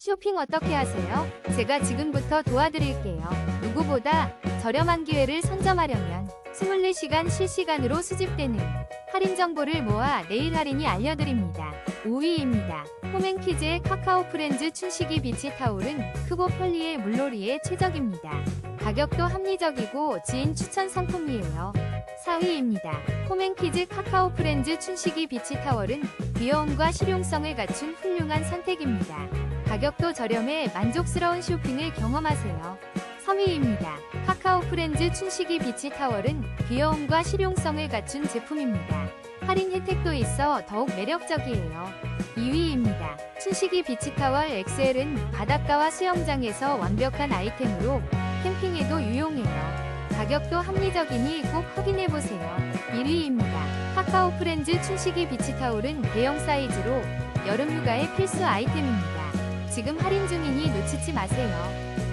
쇼핑 어떻게 하세요? 제가 지금부터 도와드릴게요. 누구보다 저렴한 기회를 선점하려면 24시간 실시간으로 수집되는 할인 정보를 모아 내일 할인이 알려드립니다. 5위입니다. 홈앤키즈의 카카오 프렌즈 춘식이 비치 타올은 크고 편리해 물놀이에 최적입니다. 가격도 합리적이고 지인 추천 상품이에요. 4위입니다. 홈앤키즈 카카오 프렌즈 춘식이 비치 타월은 귀여움과 실용성을 갖춘 훌륭한 선택입니다. 가격도 저렴해 만족스러운 쇼핑을 경험하세요. 3위입니다. 카카오 프렌즈 춘식이 비치 타월은 귀여움과 실용성을 갖춘 제품입니다. 할인 혜택도 있어 더욱 매력적이에요. 2위입니다. 춘식이 비치 타월 XL은 바닷가와 수영장에서 완벽한 아이템으로 캠핑에도 유용해요. 가격도 합리적이니 꼭 확인해보세요. 1위입니다. 카카오 프렌즈 춘식이 비치 타올은 대형 사이즈로 여름 휴가의 필수 아이템입니다. 지금 할인 중이니 놓치지 마세요.